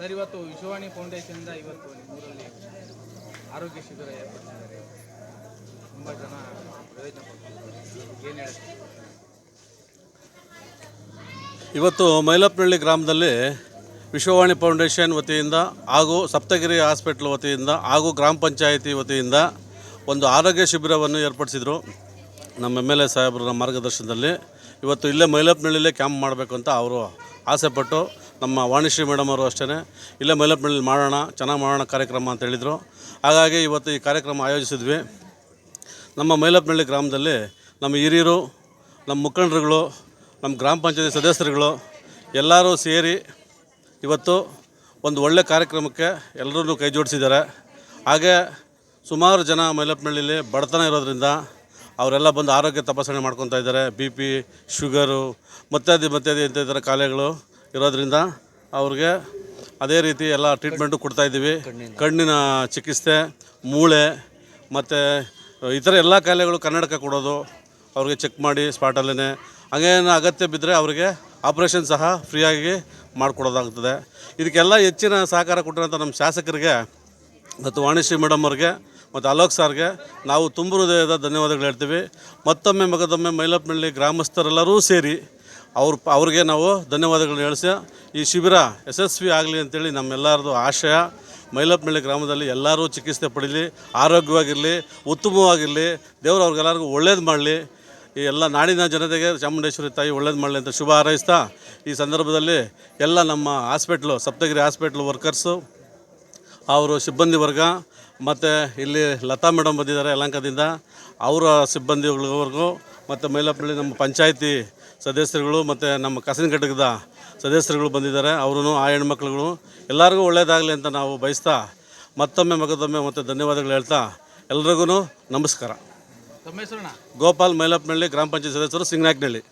Sir, ಇವತ್ತು ವಿಶ್ವವಾಣಿ ಫೌಂಡೇಶನ್ದ ಇವತ್ತು ನಿಮ್ಮೂರಲ್ಲಿ ಆರೋಗ್ಯ ಶಿಬಿರ ಏರ್ಪಡಿಸಿದ್ದಾರೆ. ತುಂಬ ಜನ ಪ್ರಯೋಜನ ಪಡ್ತಿದ್ದಾರೆ. ಏನು ಹೇಳ್ತೀವಿ ಇವತ್ತು ಮೈಲಪ್ಪನಹಳ್ಳಿ ಗ್ರಾಮದಲ್ಲಿ ವಿಶ್ವವಾಣಿ ಫೌಂಡೇಶನ್ ವತಿಯಿಂದ ಹಾಗೂ ಸಪ್ತಗಿರಿ ಹಾಸ್ಪಿಟ್ಲ್ ವತಿಯಿಂದ ಹಾಗೂ ಗ್ರಾಮ ಪಂಚಾಯಿತಿ ವತಿಯಿಂದ ಒಂದು ಆರೋಗ್ಯ ಶಿಬಿರವನ್ನು ಏರ್ಪಡಿಸಿದರು. ನಮ್ಮ ಎಂ ಎಲ್ ಎ ಸಾಹೇಬರ ಮಾರ್ಗದರ್ಶನದಲ್ಲಿ ಇವತ್ತು ಇಲ್ಲೇ ಮೈಲಪ್ಪನಹಳ್ಳಿಲೇ ಕ್ಯಾಂಪ್ ಮಾಡಬೇಕು ಅಂತ ಅವರು ಆಸೆಪಟ್ಟು ನಮ್ಮ ವಾಣಿಶ್ರೀ ಮೇಡಮ್ ಅವರು ಅಷ್ಟೇ ಇಲ್ಲೇ ಮೈಲಪ್ಪಳ್ಳಿ ಮಾಡೋಣ, ಚೆನ್ನಾಗಿ ಮಾಡೋಣ ಕಾರ್ಯಕ್ರಮ ಅಂತ ಹೇಳಿದರು. ಹಾಗಾಗಿ ಇವತ್ತು ಈ ಕಾರ್ಯಕ್ರಮ ಆಯೋಜಿಸಿದ್ವಿ. ನಮ್ಮ ಮೈಲಪ್ಪಳ್ಳಿ ಗ್ರಾಮದಲ್ಲಿ ನಮ್ಮ ಹಿರಿಯರು, ನಮ್ಮ ಮುಖಂಡರುಗಳು, ನಮ್ಮ ಗ್ರಾಮ ಪಂಚಾಯತಿ ಸದಸ್ಯರುಗಳು ಎಲ್ಲರೂ ಸೇರಿ ಇವತ್ತು ಒಂದು ಒಳ್ಳೆ ಕಾರ್ಯಕ್ರಮಕ್ಕೆ ಎಲ್ಲರೂ ಕೈ ಜೋಡಿಸಿದ್ದಾರೆ. ಹಾಗೆ ಸುಮಾರು ಜನ ಮೈಲಪ್ಪನಹಳ್ಳಿಲಿ ಬಡತನ ಇರೋದ್ರಿಂದ ಅವರೆಲ್ಲ ಬಂದು ಆರೋಗ್ಯ ತಪಾಸಣೆ ಮಾಡ್ಕೊತಾ ಇದ್ದಾರೆ. ಬಿ ಪಿ, ಶುಗರು ಮತ್ತಾದಿ ಮತ್ತಾದಿ ಇಂಥ ಥರ ಕಾಯಿಲೆಗಳು. ಇರೋದ್ರಿಂದ ಅವ್ರಿಗೆ ಅದೇ ರೀತಿ ಎಲ್ಲ ಟ್ರೀಟ್ಮೆಂಟು ಕೊಡ್ತಾಯಿದ್ದೀವಿ ಕಣ್ಣಿನ ಚಿಕಿತ್ಸೆ ಮೂಳೆ ಮತ್ತು ಇತರ ಎಲ್ಲ ಕಾಯಿಲೆಗಳು ಕನ್ನಡಕ ಕೊಡೋದು. ಅವ್ರಿಗೆ ಚೆಕ್ ಮಾಡಿ ಸ್ಪಾಟಲ್ಲೇ ಹಂಗೇನು ಅಗತ್ಯ ಬಿದ್ದರೆ ಅವರಿಗೆ ಆಪ್ರೇಷನ್ ಸಹ ಫ್ರೀಯಾಗಿ ಮಾಡಿಕೊಡೋದಾಗ್ತದೆ. ಇದಕ್ಕೆಲ್ಲ ಹೆಚ್ಚಿನ ಸಹಕಾರ ಕೊಟ್ಟಿರೋಂಥ ನಮ್ಮ ಶಾಸಕರಿಗೆ ಮತ್ತು ವಾಣಿಶ್ರೀ ಮೇಡಮ್ ಅವ್ರಿಗೆ ಮತ್ತು ಅಲೋಕ್ ಸಾರ್ಗೆ ನಾವು ತುಂಬ ಹೃದಯದ ಧನ್ಯವಾದಗಳು ಹೇಳ್ತೀವಿ. ಮತ್ತೊಮ್ಮೆ ಮಗದೊಮ್ಮೆ ಮೈಲಪ್ಪನಳ್ಳಿ ಗ್ರಾಮಸ್ಥರೆಲ್ಲರೂ ಸೇರಿ ಅವ್ರ ಅವ್ರಿಗೆ ನಾವು ಧನ್ಯವಾದಗಳನ್ನ ಹೇಳಿಸಿ, ಈ ಶಿಬಿರ ಯಶಸ್ವಿ ಆಗಲಿ ಅಂತೇಳಿ ನಮ್ಮೆಲ್ಲರದು ಆಶಯ. ಮೈಲಪ್ಪಳ್ಳಿ ಗ್ರಾಮದಲ್ಲಿ ಎಲ್ಲರೂ ಚಿಕಿತ್ಸೆ ಪಡೀಲಿ, ಆರೋಗ್ಯವಾಗಿರಲಿ, ಉತ್ತಮವಾಗಿರಲಿ, ದೇವರು ಅವ್ರಿಗೆಲ್ಲರಿಗೂ ಒಳ್ಳೇದು ಮಾಡಲಿ. ಈ ಎಲ್ಲ ನಾಡಿನ ಜನತೆಗೆ ಚಾಮುಂಡೇಶ್ವರಿ ತಾಯಿ ಒಳ್ಳೇದು ಮಾಡಲಿ ಅಂತ ಶುಭ ಹಾರೈಸ್ತಾ, ಈ ಸಂದರ್ಭದಲ್ಲಿ ಎಲ್ಲ ನಮ್ಮ ಹಾಸ್ಪಿಟ್ಲು, ಸಪ್ತಗಿರಿ ಹಾಸ್ಪಿಟ್ಲ್ ವರ್ಕರ್ಸು ಅವರು ಸಿಬ್ಬಂದಿ ವರ್ಗ ಮತ್ತು ಇಲ್ಲಿ ಲತಾ ಮೇಡಮ್ ಬಂದಿದ್ದಾರೆ ಯಲಂಕದಿಂದ. ಅವರ ಸಿಬ್ಬಂದಿಗಳಿವರೆಗೂ ಮತ್ತು ಮೈಲಪ್ಪಳ್ಳಿ ನಮ್ಮ ಪಂಚಾಯಿತಿ ಸದಸ್ಯರುಗಳು ಮತ್ತು ನಮ್ಮ ಕಸಿನ ಘಟಕದ ಸದಸ್ಯರುಗಳು ಬಂದಿದ್ದಾರೆ. ಅವರು ಆ ಹೆಣ್ಮಕ್ಳುಗಳು. ಎಲ್ಲರಿಗೂ ಒಳ್ಳೆಯದಾಗಲಿ ಅಂತ ನಾವು ಬಯಸ್ತಾ ಮತ್ತೊಮ್ಮೆ ಮಗದೊಮ್ಮೆ ಮತ್ತು ಧನ್ಯವಾದಗಳು ಹೇಳ್ತಾ ಎಲ್ರಿಗೂ ನಮಸ್ಕಾರ. ಗೋಪಾಲ್ ಮೈಲಪ್ಪನಹಳ್ಳಿ ಗ್ರಾಮ ಪಂಚಾಯತ್ ಸದಸ್ಯರು ಸಿಂಗನಾಯ್ಕನಹಳ್ಳಿ